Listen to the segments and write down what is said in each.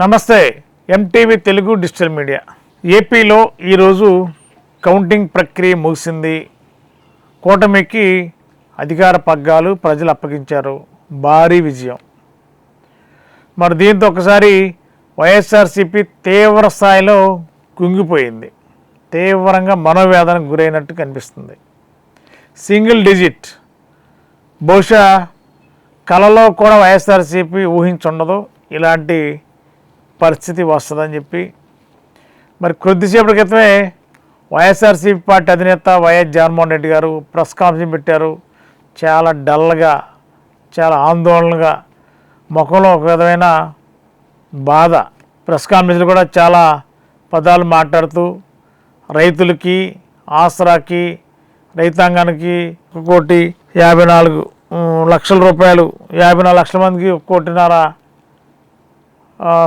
నమస్తే MTV Telugu digital media. ఏపీలో ఈరోజు కౌంటింగ్ ప్రక్రియ ముగిసింది. కూటమికి అధికార పగ్గాలు ప్రజలు అప్పగించారు. భారీ విజయం. మరి దీంతో ఒకసారి వైఎస్ఆర్సీపీ తీవ్ర స్థాయిలో కుంగిపోయింది. తీవ్రంగా మనోవేదనకు గురైనట్టు కనిపిస్తుంది. Single digit. బహుశా కలలో కూడా వైఎస్ఆర్సీపీ ఊహించుండదు. ఇలాంటి పరిస్థితి వస్తుందని చెప్పి మరి కొద్దిసేపటి క్రితమే వైఎస్ఆర్సీపీ పార్టీ అధినేత వైఎస్ జగన్మోహన్ రెడ్డి గారు ప్రెస్ కాన్ఫరెన్స్ పెట్టారు. చాలా డల్గా చాలా ఆందోళనగా ముఖంలో ఒక విధమైన బాధ. ప్రెస్ కాన్ఫరెన్స్లో కూడా చాలా పదాలు మాట్లాడుతూ రైతులకి ఆసరాకి రైతాంగానికి ఒక కోటి యాభై నాలుగు లక్షల రూపాయలు యాభై నాలుగు లక్షల మందికి ఒక కోటిన్నర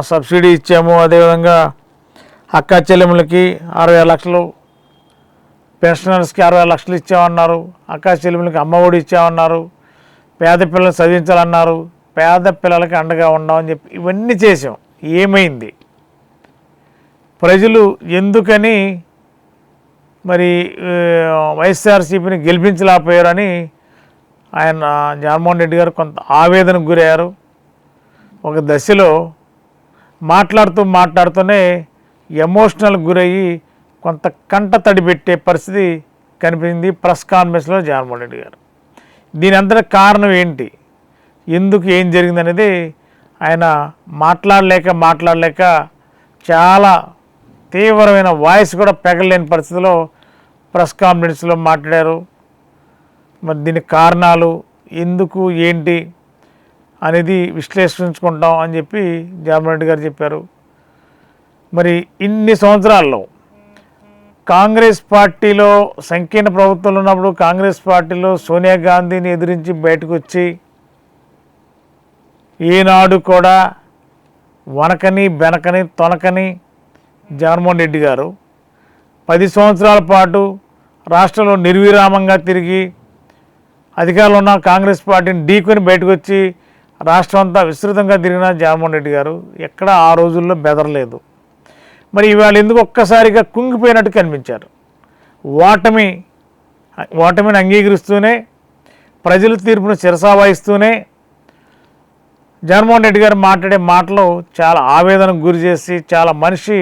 సబ్సిడీ ఇచ్చాము. అదేవిధంగా అక్క చెల్లెములకి అరవై లక్షలు పెన్షనర్స్కి అరవై లక్షలు ఇచ్చామన్నారు. అక్క చెల్లెములకి అమ్మఒడి ఇచ్చామన్నారు. పేద పిల్లల్ని చదివించాలన్నారు. పేద పిల్లలకి అండగా ఉన్నామని చెప్పి ఇవన్నీ చేసాం ఏమైంది? ప్రజలు ఎందుకని మరి వైఎస్ఆర్సీపీని గెలిపించలేకపోయారని ఆయన జగన్మోహన్ రెడ్డి గారు కొంత ఆవేదనకు గురయ్యారు. ఒక దశలో మాట్లాడుతూ మాట్లాడుతూనే ఎమోషనల్ గురయ్యి కొంత కంట తడి పెట్టే పరిస్థితి కనిపించింది ప్రెస్ కాన్ఫరెన్స్లో జగన్మోహన్ రెడ్డి గారు. దీని అంతటి కారణం ఏంటి? ఎందుకు ఏం జరిగిందనేది ఆయన మాట్లాడలేక మాట్లాడలేక చాలా తీవ్రమైన వాయిస్ కూడా పెగలేని పరిస్థితిలో ప్రెస్ కాన్ఫరెన్స్లో మాట్లాడారు. మరి దీని కారణాలు ఎందుకు ఏంటి? అనేది విశ్లేషించుకుంటాం అని చెప్పి జగన్మోహన్ రెడ్డి గారు చెప్పారు. మరి ఇన్ని సంవత్సరాల్లో కాంగ్రెస్ పార్టీలో సంకీర్ణ ప్రభుత్వంలో ఉన్నప్పుడు కాంగ్రెస్ పార్టీలో సోనియా గాంధీని ఎదిరించి బయటకు వచ్చి ఈనాడు కూడా వనకని బెనకని తొనకని జగన్మోహన్ రెడ్డి గారు పది సంవత్సరాల పాటు రాష్ట్రంలో నిర్విరామంగా తిరిగి అధికారంలో ఉన్న కాంగ్రెస్ పార్టీని ఢీకొని బయటకు వచ్చి రాష్ట్రం అంతా విస్తృతంగా తిరిగిన జగన్మోహన్ రెడ్డి గారు ఎక్కడ ఆ రోజుల్లో బెదరలేదు. మరి ఇవాళ ఎందుకు ఒక్కసారిగా కుంగిపోయినట్టు కనిపించారు? ఓటమి ఓటమిని అంగీకరిస్తూనే ప్రజల తీర్పును శిరసావహిస్తూనే జగన్మోహన్ రెడ్డి గారు మాట్లాడే మాటలు చాలా ఆవేదనకు గురి చేసి చాలా మనిషి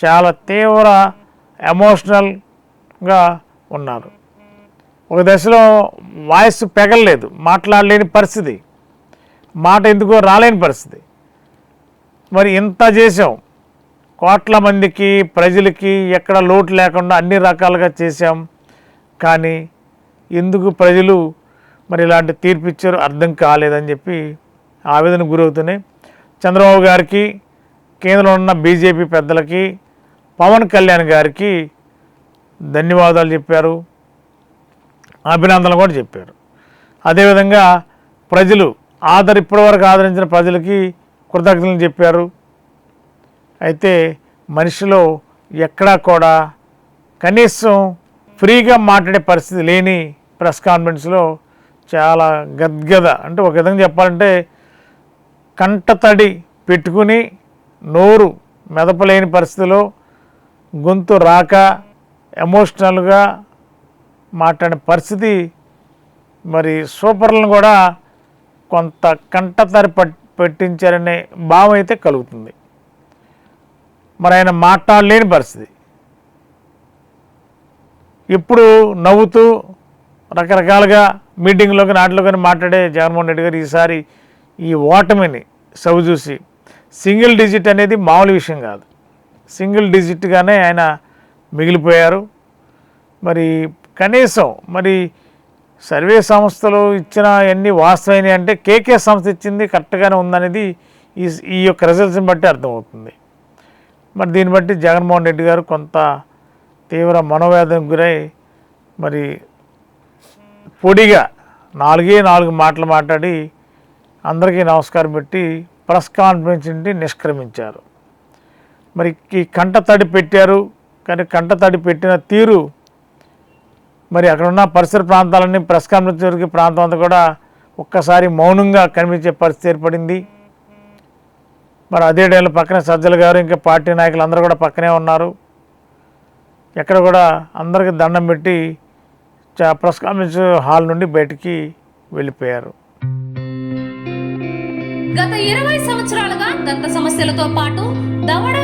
చాలా తీవ్ర ఎమోషనల్గా ఉన్నారు. ఒక దశలో వాయిస్ పెగలలేదు మాట్లాడలేని పరిస్థితి. మాట ఎందుకో రాలేని పరిస్థితి. మరి ఇంత చేసాం కోట్ల మందికి ప్రజలకి ఎక్కడ లోటు లేకుండా అన్ని రకాలుగా చేశాం. కానీ ఎందుకు ప్రజలు మరి ఇలాంటి తీర్పు ఇచ్చారు అర్థం కాలేదని చెప్పి ఆవేదన గురవుతున్నాయి. చంద్రబాబు గారికి కేంద్రంలో ఉన్న బీజేపీ పెద్దలకి పవన్ కళ్యాణ్ గారికి ధన్యవాదాలు చెప్పారు. అభినందనలు కూడా చెప్పారు. అదేవిధంగా ప్రజలు ఆదరి ఇప్పటివరకు ఆదరించిన ప్రజలకి కృతజ్ఞతలు చెప్పారు. అయితే మనిషిలో ఎక్కడా కూడా కనీసం ఫ్రీగా మాట్లాడే పరిస్థితి లేని ప్రెస్ కాన్ఫరెన్స్లో చాలా గద్గద అంటే ఒక విధంగా చెప్పాలంటే కంటతడి పెట్టుకుని నోరు మెదపలేని పరిస్థితిలో గొంతు రాక ఎమోషనల్గా మాట్లాడే పరిస్థితి మరి సూపర్లను కూడా కొంత కంటతరి పెట్టించారనే భావం అయితే కలుగుతుంది. మరి ఆయన మాట్లాడలేని పరిస్థితి. ఇప్పుడు నవ్వుతూ రకరకాలుగా మీటింగ్లోకి నాటిలో కానీ మాట్లాడే జగన్మోహన్ రెడ్డి గారు ఈసారి ఈ ఓటమిని సవి చూసి సింగిల్ డిజిట్ అనేది మామూలు విషయం కాదు. సింగిల్ డిజిట్గానే ఆయన మిగిలిపోయారు. మరి కనీసం మరి సర్వే సంస్థలు ఇచ్చిన అన్ని వాస్తవైనవి అంటే కేకే సంస్థ ఇచ్చింది కరెక్ట్గానే ఉందనేది ఈ ఈ యొక్క రిజల్ట్స్ని బట్టి అర్థమవుతుంది. మరి దీన్ని బట్టి జగన్మోహన్ రెడ్డి గారు కొంత తీవ్ర మనోవేదనకు గురై మరి పొడిగా నాలుగే నాలుగు మాటలు మాట్లాడి అందరికీ నమస్కారం పెట్టి ప్రెస్ కాన్ఫరెన్స్ నుండి నిష్క్రమించారు. మరి ఈ కంట తడి పెట్టారు. కానీ కంట తడి పెట్టిన తీరు మరి అక్కడ ఉన్న పరిసర ప్రాంతాలన్నీ ప్రెస్ కాన్ఫరెన్స్ ప్రాంతం అంతా కూడా ఒక్కసారి మౌనంగా కనిపించే పరిస్థితి ఏర్పడింది. మరి అదే టైంలో పక్కనే సజ్జల గారు ఇంకా పార్టీ నాయకులు అందరూ కూడా పక్కనే ఉన్నారు. ఎక్కడ కూడా అందరికి దండం పెట్టి చ- ప్రెస్ కాన్ఫరెన్స్ హాల్ నుండి బయటికి వెళ్ళిపోయారు. గత ఇరవై సంవత్సరాలుగా దంత సమస్యలతో పాటు దవడ